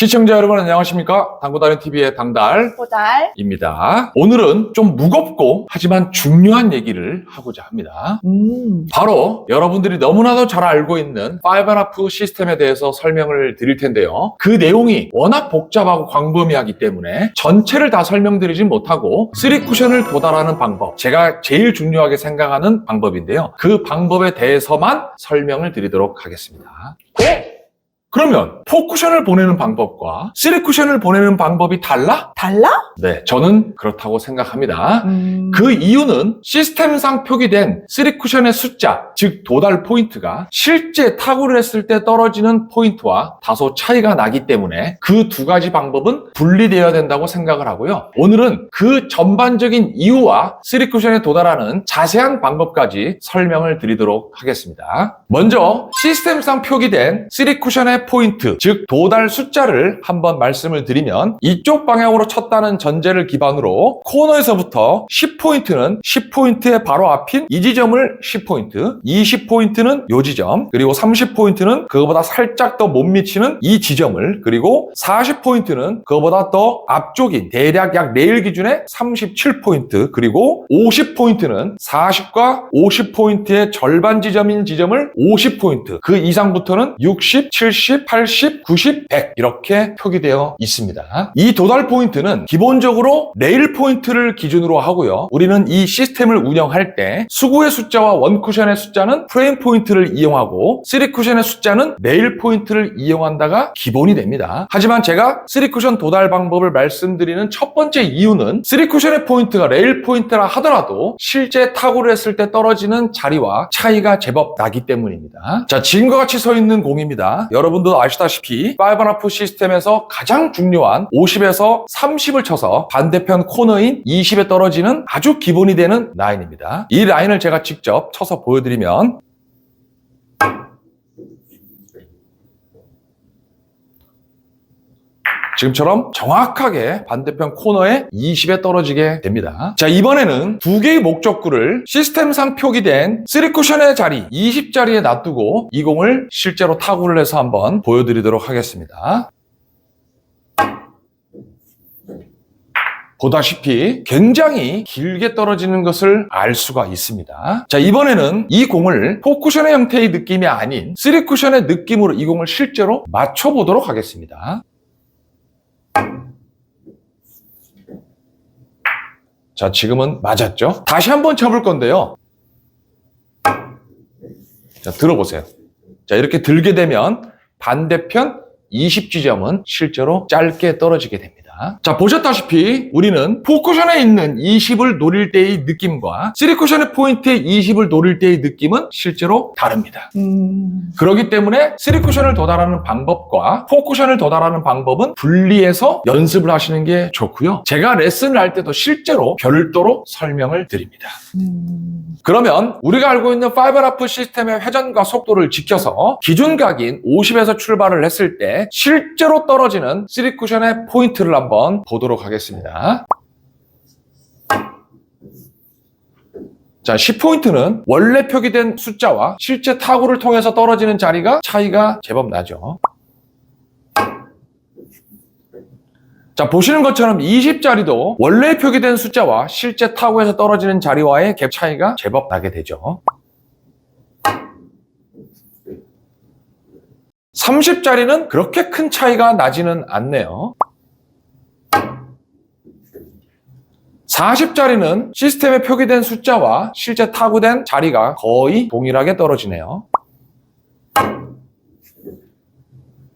시청자 여러분 안녕하십니까? 당구다른TV의 당달. 보달. 입니다. 오늘은 좀 무겁고 하지만 중요한 얘기를 하고자 합니다. 음. 바로 여러분들이 너무나도 잘 알고 있는 5&하프 시스템에 대해서 설명을 드릴 텐데요. 그 내용이 워낙 복잡하고 광범위하기 때문에 전체를 다 설명드리진 못하고 3쿠션을 도달하는 방법, 제가 제일 중요하게 생각하는 방법인데요. 그 방법에 대해서만 설명을 드리도록 하겠습니다. 어? 그러면 4쿠션을 보내는 방법과 3쿠션을 보내는 방법이 달라? 달라? 네, 저는 그렇다고 생각합니다. 음. 그 이유는 시스템상 표기된 3쿠션의 숫자, 즉 도달 포인트가 실제 타구를 했을 때 떨어지는 포인트와 다소 차이가 나기 때문에 그 두 가지 방법은 분리되어야 된다고 생각을 하고요. 오늘은 그 전반적인 이유와 3쿠션에 도달하는 자세한 방법까지 설명을 드리도록 하겠습니다. 먼저 시스템상 표기된 3쿠션의 포인트, 즉 도달 숫자를 한번 말씀을 드리면 이쪽 방향으로 쳤다는 전제를 기반으로 코너에서부터 10포인트는 10포인트의 바로 앞인 이 지점을 10포인트, 20포인트는 요 지점, 그리고 30포인트는 그거보다 살짝 더 못 미치는 이 지점을, 그리고 40포인트는 그거보다 더 앞쪽인 대략 약 레일 기준의 37포인트, 그리고 50포인트는 40과 50포인트의 절반 지점인 지점을 50포인트, 그 이상부터는 60, 70, 80, 90, 100 이렇게 표기되어 있습니다. 이 도달 포인트는 기본적으로 레일 포인트를 기준으로 하고요. 우리는 이 시스템을 운영할 때 수구의 숫자와 원쿠션의 숫자는 프레임 포인트를 이용하고 3쿠션의 숫자는 레일 포인트를 이용한다가 기본이 됩니다. 하지만 제가 3쿠션 도달 방법을 말씀드리는 첫 번째 이유는 3쿠션의 포인트가 레일 포인트라 하더라도 실제 타구를 했을 때 떨어지는 자리와 차이가 제법 나기 때문입니다. 자, 지금과 같이 서 있는 공입니다. 여러분 도 아시다시피 5&하프 시스템에서 가장 중요한 50에서 30을 쳐서 반대편 코너인 20에 떨어지는 아주 기본이 되는 라인입니다. 이 라인을 제가 직접 쳐서 보여드리면 지금처럼 정확하게 반대편 코너에 20에 떨어지게 됩니다. 자, 이번에는 두 개의 목적구를 시스템상 표기된 3쿠션의 자리, 20자리에 놔두고 이 공을 실제로 타구를 해서 한번 보여드리도록 하겠습니다. 보다시피 굉장히 길게 떨어지는 것을 알 수가 있습니다. 자, 이번에는 이 공을 4쿠션의 형태의 느낌이 아닌 3쿠션의 느낌으로 이 공을 실제로 맞춰보도록 하겠습니다. 자, 지금은 맞았죠? 다시 한번 쳐볼 건데요. 자, 들어보세요. 자, 이렇게 들게 되면 반대편 20지점은 실제로 짧게 떨어지게 됩니다. 자, 보셨다시피 우리는 4쿠션에 있는 20을 노릴 때의 느낌과 3쿠션의 포인트의 20을 노릴 때의 느낌은 실제로 다릅니다. 음. 그렇기 때문에 3쿠션을 도달하는 방법과 4쿠션을 도달하는 방법은 분리해서 연습을 하시는 게 좋고요. 제가 레슨을 할 때도 실제로 별도로 설명을 드립니다. 음. 그러면 우리가 알고 있는 5&하프 시스템의 회전과 속도를 지켜서 기준각인 50에서 출발을 했을 때 실제로 떨어지는 3쿠션의 포인트를 한번 보도록 하겠습니다. 자, 10포인트는 원래 표기된 숫자와 실제 타구를 통해서 떨어지는 자리가 차이가 제법 나죠. 자, 보시는 것처럼 20자리도 원래 표기된 숫자와 실제 타구에서 떨어지는 자리와의 갭 차이가 제법 나게 되죠. 30자리는 그렇게 큰 차이가 나지는 않네요. 40자리는 시스템에 표기된 숫자와 실제 타구된 자리가 거의 동일하게 떨어지네요.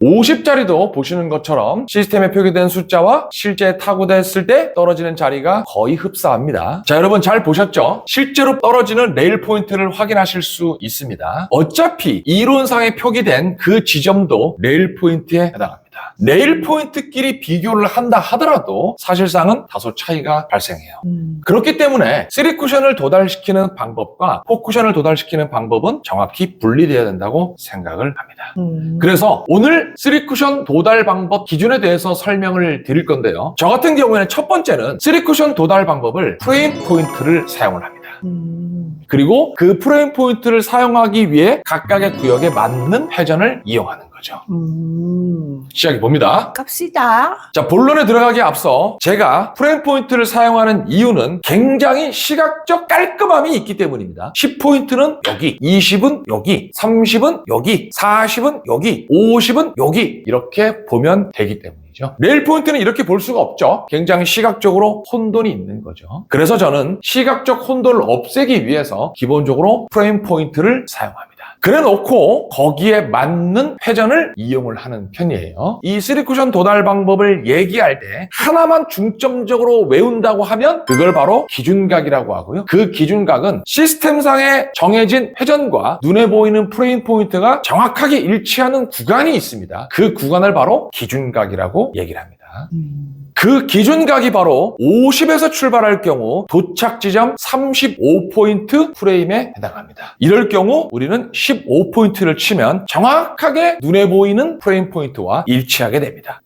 50자리도 보시는 것처럼 시스템에 표기된 숫자와 실제 타구됐을 때 떨어지는 자리가 거의 흡사합니다. 자, 여러분 잘 보셨죠? 실제로 떨어지는 레일 포인트를 확인하실 수 있습니다. 어차피 이론상에 표기된 그 지점도 레일 포인트에 해당합니다. 레일 포인트끼리 비교를 한다 하더라도 사실상은 다소 차이가 발생해요. 음. 그렇기 때문에 3쿠션을 도달시키는 방법과 4쿠션을 도달시키는 방법은 정확히 분리되어야 된다고 생각을 합니다. 음. 그래서 오늘 3쿠션 도달 방법 기준에 대해서 설명을 드릴 건데요. 저 같은 경우에는 첫 번째는 3쿠션 도달 방법을 프레임 포인트를 사용을 합니다. 음. 그리고 그 프레임 포인트를 사용하기 위해 각각의 구역에 맞는 회전을 이용하는 거죠. 음. 시작해 봅니다. 갑시다. 자, 본론에 들어가기에 앞서 제가 프레임 포인트를 사용하는 이유는 굉장히 시각적 깔끔함이 있기 때문입니다. 10포인트는 여기, 20은 여기, 30은 여기, 40은 여기, 50은 여기 이렇게 보면 되기 때문 이죠. 레일 포인트는 이렇게 볼 수가 없죠. 굉장히 시각적으로 혼돈이 있는 거죠. 그래서 저는 시각적 혼돈을 없애기 위해서 기본적으로 프레임 포인트를 사용합니다. 그래 놓고 거기에 맞는 회전을 이용을 하는 편이에요. 이 3쿠션 도달 방법을 얘기할 때 하나만 중점적으로 외운다고 하면 그걸 바로 기준각이라고 하고요. 그 기준각은 시스템상에 정해진 회전과 눈에 보이는 프레임 포인트가 정확하게 일치하는 구간이 있습니다. 그 구간을 바로 기준각이라고 얘기를 합니다. 음. 그 기준각이 바로 50에서 출발할 경우 도착 지점 35포인트 프레임에 해당합니다. 이럴 경우 우리는 15포인트를 치면 정확하게 눈에 보이는 프레임 포인트와 일치하게 됩니다.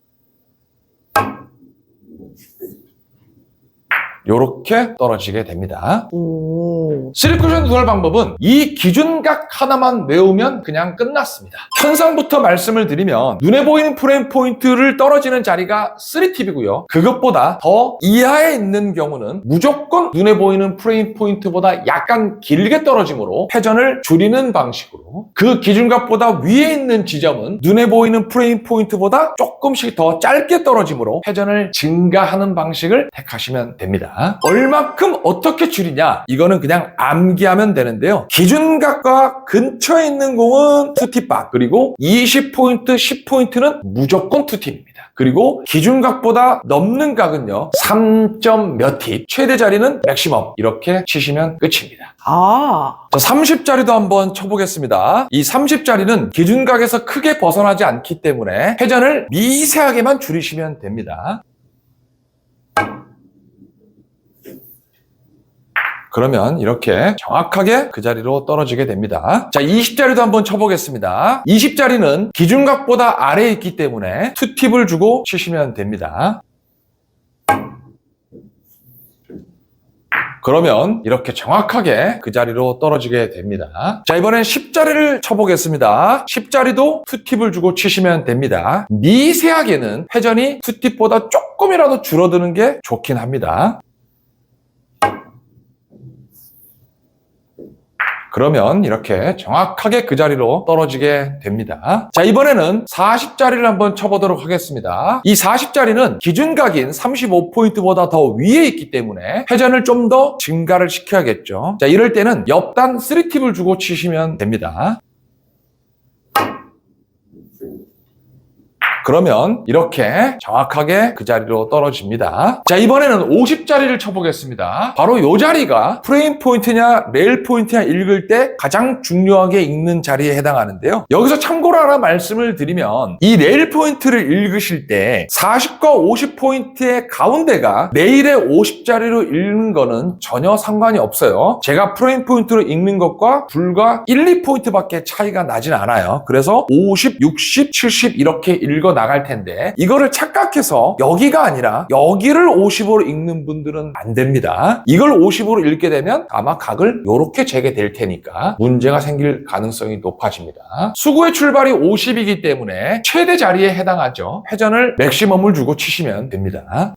이렇게 떨어지게 됩니다. 오. 시리쿠션 두알 방법은 이 기준각 하나만 외우면 그냥 끝났습니다. 현상부터 말씀을 드리면 눈에 보이는 프레임 포인트를 떨어지는 자리가 3팁이고요. 그것보다 더 이하에 있는 경우는 무조건 눈에 보이는 프레임 포인트보다 약간 길게 떨어지므로 회전을 줄이는 방식으로 그 기준각보다 위에 있는 지점은 눈에 보이는 프레임 포인트보다 조금씩 더 짧게 떨어지므로 회전을 증가하는 방식을 택하시면 됩니다. 얼마큼 어떻게 줄이냐? 이거는 그냥 암기하면 되는데요. 기준각과 근처에 있는 공은 2팁박 그리고 20포인트, 10포인트는 무조건 2팁입니다. 그리고 기준각보다 넘는 각은요. 3점 몇 팁, 최대 자리는 맥시멈 이렇게 치시면 끝입니다. 아. 자, 30짜리도 한번 쳐보겠습니다. 이 30짜리는 기준각에서 크게 벗어나지 않기 때문에 회전을 미세하게만 줄이시면 됩니다. 그러면 이렇게 정확하게 그 자리로 떨어지게 됩니다. 자, 20짜리도 한번 쳐보겠습니다. 20짜리는 기준각보다 아래에 있기 때문에 투팁을 주고 치시면 됩니다. 그러면 이렇게 정확하게 그 자리로 떨어지게 됩니다. 자, 이번엔 10자리를 쳐보겠습니다. 10자리도 투팁을 주고 치시면 됩니다. 미세하게는 회전이 투팁보다 조금이라도 줄어드는 게 좋긴 합니다. 그러면 이렇게 정확하게 그 자리로 떨어지게 됩니다. 자, 이번에는 40자리를 한번 쳐보도록 하겠습니다. 이 40자리는 기준각인 35포인트보다 더 위에 있기 때문에 회전을 좀 더 증가를 시켜야겠죠. 자, 이럴 때는 옆단 3팁을 주고 치시면 됩니다. 그러면 이렇게 정확하게 그 자리로 떨어집니다. 자, 이번에는 50자리를 쳐보겠습니다. 바로 이 자리가 프레임 포인트냐, 레일 포인트냐 읽을 때 가장 중요하게 읽는 자리에 해당하는데요. 여기서 참고로 하나 말씀을 드리면 이 레일 포인트를 읽으실 때 40과 50포인트의 가운데가 레일의 50자리로 읽는 거는 전혀 상관이 없어요. 제가 프레임 포인트로 읽는 것과 불과 1, 2포인트밖에 차이가 나진 않아요. 그래서 50, 60, 70 이렇게 읽어 나갈 텐데 이거를 착각해서 여기가 아니라 여기를 50으로 읽는 분들은 안 됩니다. 이걸 50으로 읽게 되면 아마 각을 이렇게 재게 될 테니까 문제가 생길 가능성이 높아집니다. 수구의 출발이 50이기 때문에 최대 자리에 해당하죠. 회전을 맥시멈을 주고 치시면 됩니다.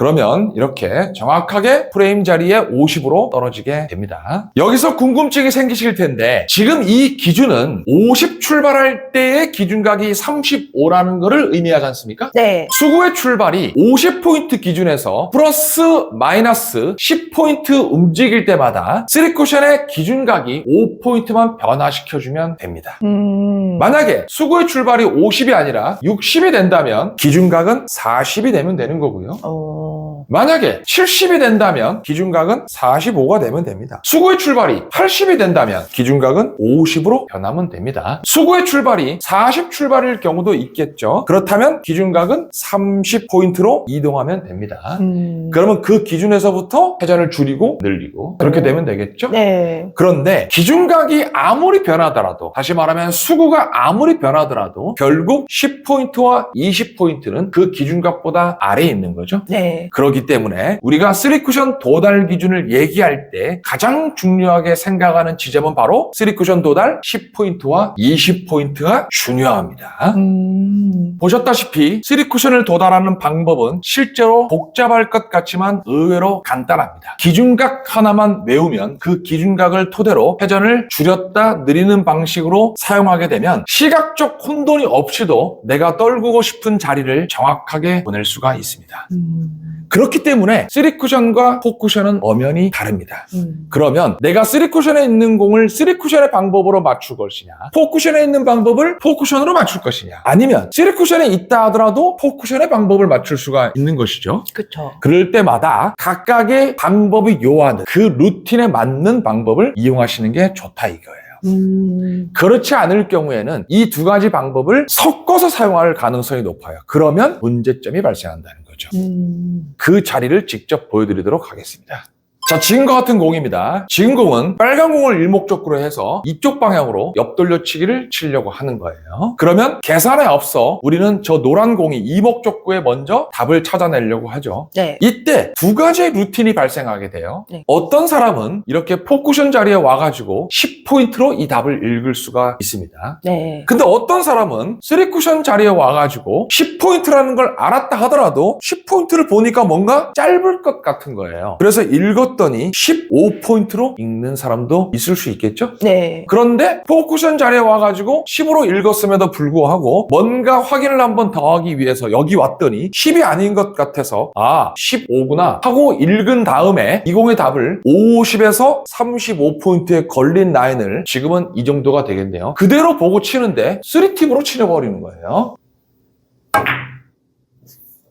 그러면 이렇게 정확하게 프레임 자리에 50으로 떨어지게 됩니다. 여기서 궁금증이 생기실 텐데 지금 이 기준은 50 출발할 때의 기준각이 35라는 것을 의미하지 않습니까? 네. 수구의 출발이 50포인트 기준에서 플러스 마이너스 10포인트 움직일 때마다 3쿠션의 기준각이 5포인트만 변화시켜주면 됩니다. 음. 만약에 수구의 출발이 50이 아니라 60이 된다면 기준각은 40이 되면 되는 거고요. 어. 만약에 70이 된다면 기준각은 45가 되면 됩니다. 수구의 출발이 80이 된다면 기준각은 50으로 변하면 됩니다. 수구의 출발이 40 출발일 경우도 있겠죠. 그렇다면 기준각은 30포인트로 이동하면 됩니다. 음. 그러면 그 기준에서부터 회전을 줄이고 늘리고 그렇게 되면 되겠죠? 네. 그런데 기준각이 아무리 변하더라도 다시 말하면 수구가 아무리 변하더라도 결국 10포인트와 20포인트는 그 기준각보다 아래에 있는 거죠. 네. 그렇기 때문에 우리가 3쿠션 도달 기준을 얘기할 때 가장 중요하게 생각하는 지점은 바로 3쿠션 도달 10포인트와 20포인트가 중요합니다. 음. 보셨다시피 3쿠션을 도달하는 방법은 실제로 복잡할 것 같지만 의외로 간단합니다. 기준각 하나만 외우면 그 기준각을 토대로 회전을 줄였다 느리는 방식으로 사용하게 되면 시각적 혼돈이 없이도 내가 떨구고 싶은 자리를 정확하게 보낼 수가 있습니다. 음. 그렇기 때문에 3쿠션과 4쿠션은 엄연히 다릅니다. 음. 그러면 내가 3쿠션에 있는 공을 3쿠션의 방법으로 맞출 것이냐 4쿠션에 있는 방법을 4쿠션으로 맞출 것이냐 아니면 3쿠션에 있다 하더라도 4쿠션의 방법을 맞출 수가 있는 것이죠 그쵸. 그럴 때마다 각각의 방법이 요하는 그 루틴에 맞는 방법을 이용하시는 게 좋다 이거예요 음. 그렇지 않을 경우에는 이 두 가지 방법을 섞어서 사용할 가능성이 높아요 그러면 문제점이 발생한다는 거죠 음. 그 자리를 직접 보여드리도록 하겠습니다. 자, 지금과 같은 공입니다. 지금 공은 빨간 공을 일목적으로 해서 이쪽 방향으로 옆돌려치기를 치려고 하는 거예요. 그러면 계산에 앞서 우리는 저 노란 공이 이목적구에 먼저 답을 찾아내려고 하죠. 네. 이때 두 가지의 루틴이 발생하게 돼요. 네. 어떤 사람은 이렇게 포쿠션 자리에 와가지고 10포인트로 이 답을 읽을 수가 있습니다. 네. 근데 어떤 사람은 3쿠션 자리에 와가지고 10포인트라는 걸 알았다 하더라도 10포인트를 보니까 뭔가 짧을 것 같은 거예요. 그래서 읽었 더니 15포인트로 읽는 사람도 있을 수 있겠죠? 네. 그런데 포쿠션 자리에 와가지고 10으로 읽었음에도 불구하고 뭔가 확인을 한번 더 하기 위해서 여기 왔더니 10이 아닌 것 같아서 아 15구나 하고 읽은 다음에 이 공의 답을 50에서 35포인트에 걸린 라인을 지금은 이 정도가 되겠네요. 그대로 보고 치는데 3팁으로 치려버리는 거예요.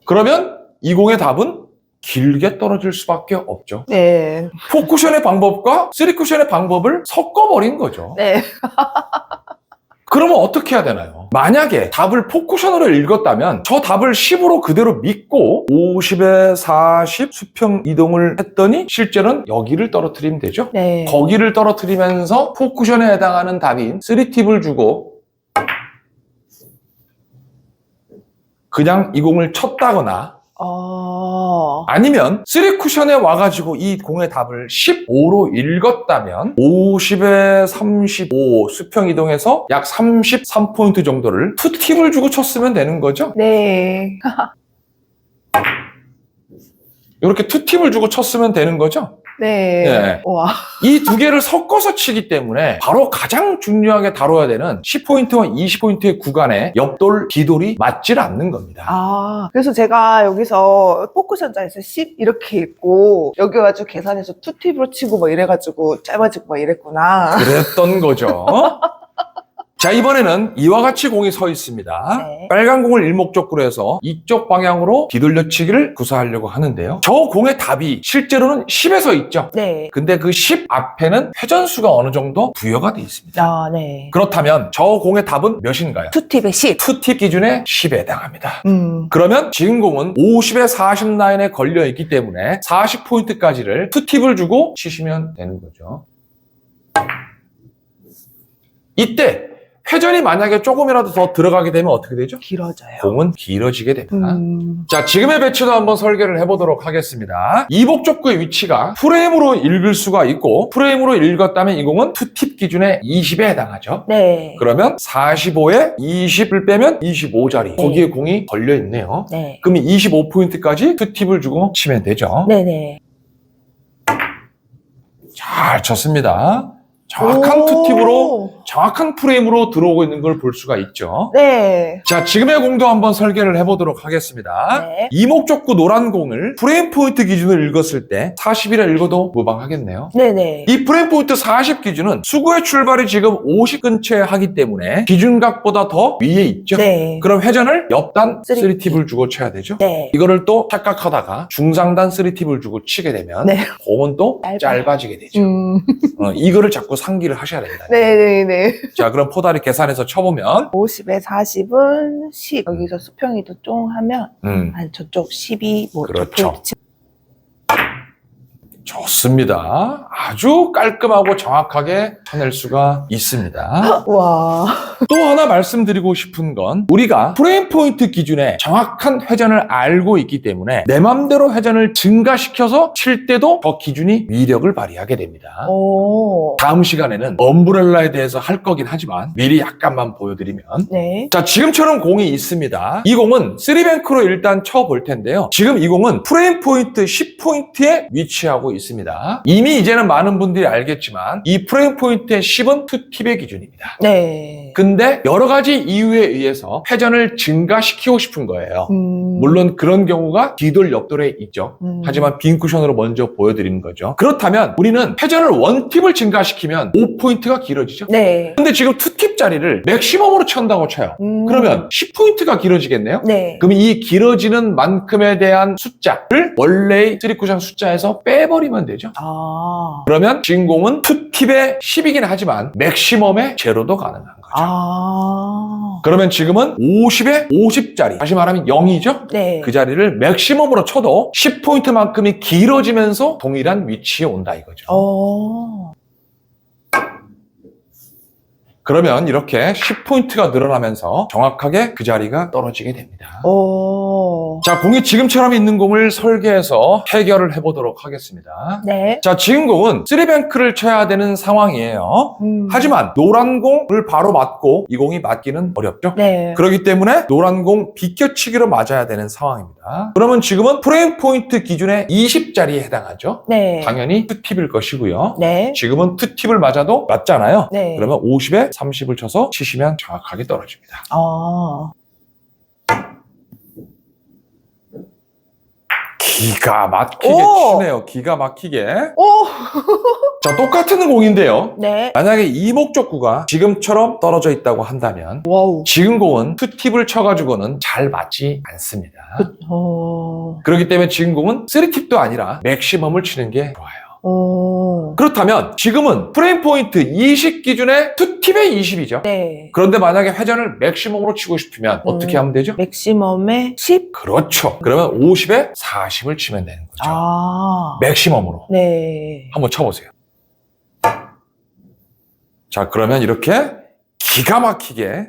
그러면 이 공의 답은 길게 떨어질 수밖에 없죠. 네. 포쿠션의 방법과 3쿠션의 방법을 섞어버린 거죠. 네. 그러면 어떻게 해야 되나요? 만약에 답을 포쿠션으로 읽었다면 저 답을 10으로 그대로 믿고 50에 40 수평 이동을 했더니 실제로는 여기를 떨어뜨리면 되죠. 네. 거기를 떨어뜨리면서 포쿠션에 해당하는 답인 3팁을 주고 그냥 이 공을 쳤다거나 어. 아니면 3쿠션에 와가지고 이 공의 답을 15로 읽었다면 50에 35 수평 이동해서 약 33포인트 정도를 투팁을 주고 쳤으면 되는 거죠. 네. 이렇게 투팁을 주고 쳤으면 되는 거죠. 네. 네. 와. 이 두 개를 섞어서 치기 때문에 바로 가장 중요하게 다뤄야 되는 10포인트와 20포인트의 구간에 옆돌, 뒤돌이 맞질 않는 겁니다. 아, 그래서 제가 여기서 포크션자에서 10 이렇게 읽고 여기 와가지고 계산해서 투팁으로 치고 뭐 이래가지고 짧아지고 뭐 이랬구나. 그랬던 거죠. 자, 이번에는 이와 같이 공이 서 있습니다. 네. 빨간 공을 일목적으로 해서 이쪽 방향으로 뒤돌려치기를 구사하려고 하는데요. 저 공의 답이 실제로는 10에서 있죠. 네. 근데 그 10 앞에는 회전수가 어느 정도 부여가 돼 있습니다. 아, 네. 그렇다면 저 공의 답은 몇인가요? 투팁에 10. 투팁 기준에 10에 해당합니다. 음. 그러면 지금 공은 50에 40 라인에 걸려 있기 때문에 40포인트까지를 투팁을 주고 치시면 되는 거죠. 이때 회전이 만약에 조금이라도 더 들어가게 되면 어떻게 되죠? 길어져요. 공은 길어지게 됩니다. 음. 자, 지금의 배치도 한번 설계를 해보도록 하겠습니다. 이복적구의 위치가 프레임으로 읽을 수가 있고 프레임으로 읽었다면 이 공은 투팁 기준에 20에 해당하죠. 네. 그러면 45에 20을 빼면 25자리. 거기에 공이 걸려 있네요. 네. 그럼 25포인트까지 투팁을 주고 치면 되죠. 네네. 잘 쳤습니다. 정확한 오. 투팁으로 정확한 프레임으로 들어오고 있는 걸 볼 수가 있죠. 네. 자, 지금의 공도 한번 설계를 해보도록 하겠습니다. 네. 이목적구 노란 공을 프레임 포인트 기준을 읽었을 때 40이라 읽어도 무방하겠네요. 네네. 이 프레임 포인트 40 기준은 수구의 출발이 지금 50 근처에 하기 때문에 기준각보다 더 위에 있죠. 네. 그럼 회전을 옆단 쓰리 3팁을 주고 쳐야 되죠. 네. 이거를 또 착각하다가 중상단 3팁을 주고 치게 되면 네. 공은 또. 짧아지게 되죠. 음. 어, 이거를 자꾸 상기를 하셔야 된다. 네네네. 자, 그럼 포다리 계산해서 쳐보면 50에 40은 10. 여기서 수평이도 쫑 하면 음, 한 저쪽 12, 뭐 그렇죠. 저 포인트 치- 좋습니다. 아주 깔끔하고 정확하게 쳐낼 수가 있습니다. 와. 또 하나 말씀드리고 싶은 건 우리가 프레임 포인트 기준에 정확한 회전을 알고 있기 때문에 내 맘대로 회전을 증가시켜서 칠 때도 더 기준이 위력을 발휘하게 됩니다. 오. 다음 시간에는 엄브렐라에 대해서 할 거긴 하지만 미리 약간만 보여드리면 네. 자 지금처럼 공이 있습니다. 이 공은 3뱅크로 일단 쳐볼 텐데요. 지금 이 공은 프레임 포인트 10포인트에 위치하고 있습니다. 이미 이제는 많은 분들이 알겠지만 이 프레임 포인트의 10은 투팁의 기준입니다. 네. 근데 여러 가지 이유에 의해서 회전을 증가시키고 싶은 거예요. 음. 물론 그런 경우가 뒤돌 옆돌에 있죠. 음. 하지만 빈 쿠션으로 먼저 보여드리는 거죠. 그렇다면 우리는 회전을 원팁을 증가시키면 5포인트가 길어지죠. 네. 근데 지금 투팁 자리를 맥시멈으로 찬다고 쳐요. 음. 그러면 10포인트가 길어지겠네요? 네. 그럼 이 길어지는 만큼에 대한 숫자를 원래의 3쿠션 숫자에서 빼버리 면 되죠. 아. 그러면 주인공은 투팁의 10이긴 하지만 맥시멈의 제로도 가능한 거죠. 아. 그러면 지금은 50에 50짜리 다시 말하면 0이죠? 네. 그 자리를 맥시멈으로 쳐도 10포인트만큼이 길어지면서 동일한 위치에 온다 이거죠. 어. 그러면 이렇게 10포인트가 늘어나면서 정확하게 그 자리가 떨어지게 됩니다. 오. 자, 공이 지금처럼 있는 공을 설계해서 해결을 해보도록 하겠습니다. 네. 자, 지금 공은 3뱅크를 쳐야 되는 상황이에요. 음. 하지만 노란 공을 바로 맞고 이 공이 맞기는 어렵죠? 네. 그렇기 때문에 노란 공 비껴치기로 맞아야 되는 상황입니다. 그러면 지금은 프레임 포인트 기준의 20짜리에 해당하죠? 네. 당연히 투팁일 것이고요. 네. 지금은 투팁을 맞아도 맞잖아요. 네. 그러면 50에 30을 쳐서 치시면 정확하게 떨어집니다. 아. 기가 막히게 오! 치네요. 기가 막히게. 오. 자, 똑같은 공인데요. 네. 만약에 이 목적구가 지금처럼 떨어져 있다고 한다면 와우. 지금 공은 투팁을 쳐가지고는 잘 맞지 않습니다. 어. 그렇기 때문에 지금 공은 3팁도 아니라 맥시멈을 치는 게 좋아요. 어. 그렇다면 지금은 프레임 포인트 20 기준의 투팁의 20이죠. 네. 그런데 만약에 회전을 맥시멈으로 치고 싶으면 어떻게 음. 하면 되죠? 맥시멈에 10. 그렇죠. 그러면 50에 40을 치면 되는 거죠. 아. 맥시멈으로. 네. 한번 쳐보세요. 자, 그러면 이렇게 기가 막히게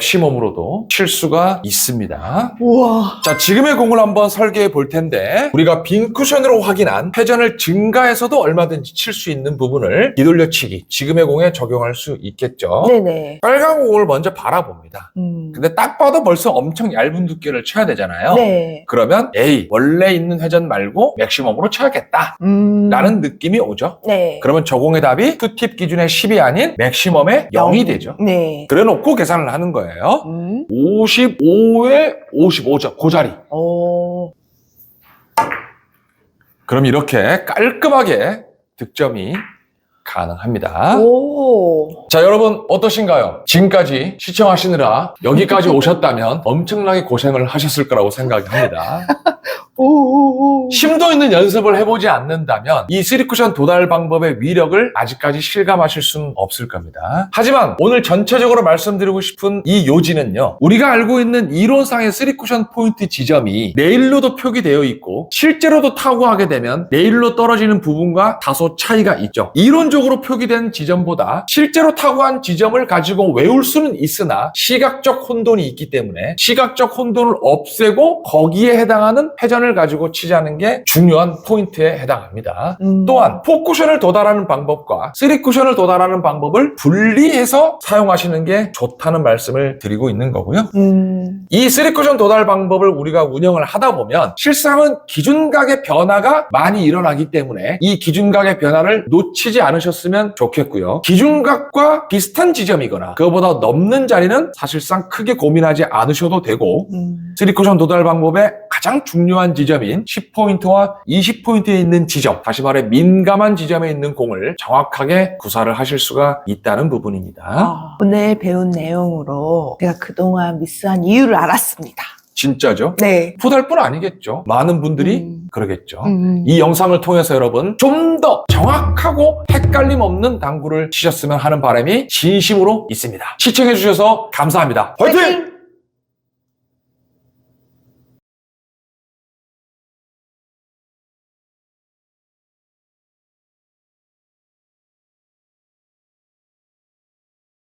맥시멈으로도 칠 수가 있습니다. 우와. 자, 지금의 공을 한번 설계해 볼 텐데, 우리가 빈 쿠션으로 확인한 회전을 증가해서도 얼마든지 칠 수 있는 부분을 뒤돌려치기, 지금의 공에 적용할 수 있겠죠. 네네. 빨간 공을 먼저 바라봅니다. 음. 근데 딱 봐도 벌써 엄청 얇은 두께를 쳐야 되잖아요. 네. 그러면 에이, 원래 있는 회전 말고 맥시멈으로 쳐야겠다. 음. 라는 느낌이 오죠. 네. 그러면 저공의 답이 투팁 기준의 10이 아닌 맥시멈의 0이 되죠. 네. 그래 놓고 계산을 하는 거예요. 음. 55에 55죠. 그 자리. 어. 그럼 이렇게 깔끔하게 득점이 가능합니다. 오. 자, 여러분 어떠신가요? 지금까지 시청하시느라 여기까지 오셨다면 엄청나게 고생을 하셨을 거라고 생각이 합니다. 오. 심도 있는 연습을 해보지 않는다면 이 3쿠션 도달 방법의 위력을 아직까지 실감하실 수는 없을 겁니다. 하지만 오늘 전체적으로 말씀드리고 싶은 이 요지는요. 우리가 알고 있는 이론상의 3쿠션 포인트 지점이 내일로도 표기되어 있고 실제로도 타고 하게 되면 내일로 떨어지는 부분과 다소 차이가 있죠. 이론적으로 표기된 지점보다 실제로 타고 한 지점을 가지고 외울 수는 있으나 시각적 혼돈이 있기 때문에 시각적 혼돈을 없애고 거기에 해당하는 회전을 가지고 치자는 게 중요한 포인트에 해당합니다. 음. 또한 포쿠션을 도달하는 방법과 3쿠션을 도달하는 방법을 분리해서 사용하시는 게 좋다는 말씀을 드리고 있는 거고요. 음. 이 3쿠션 도달 방법을 우리가 운영을 하다 보면 실상은 기준각의 변화가 많이 일어나기 때문에 이 기준각의 변화를 놓치지 않으셨으면 좋겠고요. 기준각과 비슷한 지점이거나 그거보다 넘는 자리는 사실상 크게 고민하지 않으셔도 되고 음. 3쿠션 도달 방법의 가장 중요한 지점인 10포인트와 20포인트에 있는 지점, 다시 말해 민감한 지점에 있는 공을 정확하게 구사를 하실 수가 있다는 부분입니다. 아, 오늘 배운 내용으로 제가 그동안 미스한 이유를 알았습니다. 진짜죠? 네. 포달뿐 아니겠죠. 많은 분들이 음. 그러겠죠. 음. 이 영상을 통해서 여러분 좀 더 정확하고 헷갈림 없는 당구를 치셨으면 하는 바람이 진심으로 있습니다. 시청해주셔서 감사합니다. 화이팅! 화이팅!